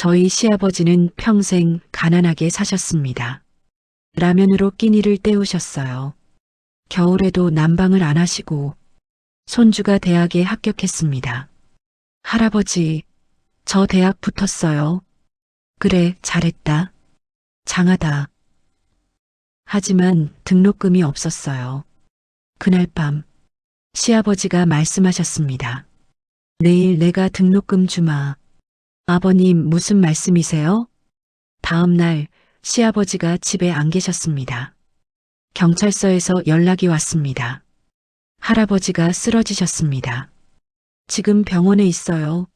저희 시아버지는 평생 가난하게 사셨습니다. 라면으로 끼니를 때우셨어요. 겨울에도 난방을 안 하시고 손주가 대학에 합격했습니다. 할아버지, 저 대학 붙었어요. 그래, 잘했다. 장하다. 하지만 등록금이 없었어요. 그날 밤 시아버지가 말씀하셨습니다. 내일 내가 등록금 주마. 아버님 무슨 말씀이세요? 다음 날 시아버지가 집에 안 계셨습니다. 경찰서에서 연락이 왔습니다. 할아버지가 쓰러지셨습니다. 지금 병원에 있어요.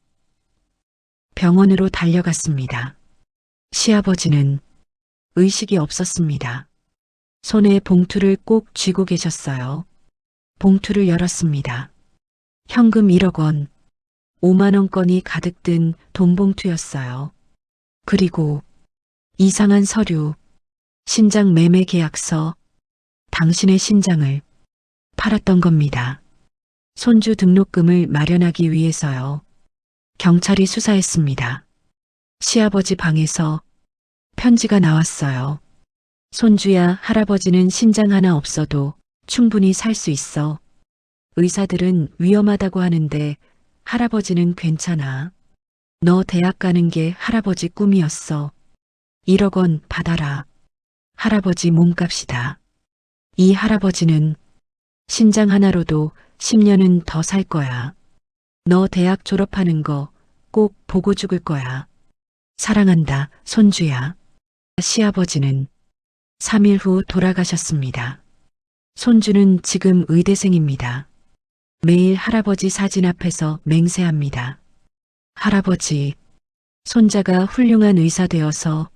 병원으로 달려갔습니다. 시아버지는 의식이 없었습니다. 손에 봉투를 꼭 쥐고 계셨어요. 봉투를 열었습니다. 현금 1억 원, 5만 원건이 가득 든 돈봉투였어요. 그리고 이상한 서류, 신장 매매 계약서, 당신의 신장을 팔았던 겁니다. 손주 등록금을 마련하기 위해서요. 경찰이 수사했습니다. 시아버지 방에서 편지가 나왔어요. 손주야 할아버지는 신장 하나 없어도 충분히 살 수 있어. 의사들은 위험하다고 하는데 할아버지는 괜찮아. 너 대학 가는 게 할아버지 꿈이었어. 1억 원 받아라. 할아버지 몸값이다. 이 할아버지는 신장 하나로도 10년은 더 살 거야. 너 대학 졸업하는 거 꼭 보고 죽을 거야. 사랑한다, 손주야. 시아버지는 3일 후 돌아가셨습니다. 손주는 지금 의대생입니다. 매일 할아버지 사진 앞에서 맹세합니다. 할아버지, 손자가 훌륭한 의사 되어서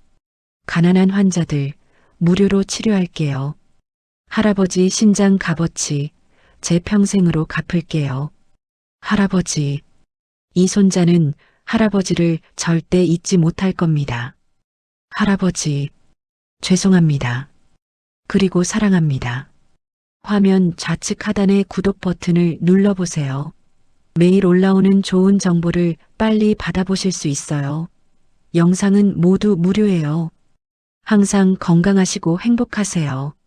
가난한 환자들 무료로 치료할게요. 할아버지 신장 값어치 제 평생으로 갚을게요. 할아버지, 이 손자는 할아버지를 절대 잊지 못할 겁니다. 할아버지, 죄송합니다. 그리고 사랑합니다. 화면 좌측 하단의 구독 버튼을 눌러보세요. 매일 올라오는 좋은 정보를 빨리 받아보실 수 있어요. 영상은 모두 무료예요. 항상 건강하시고 행복하세요.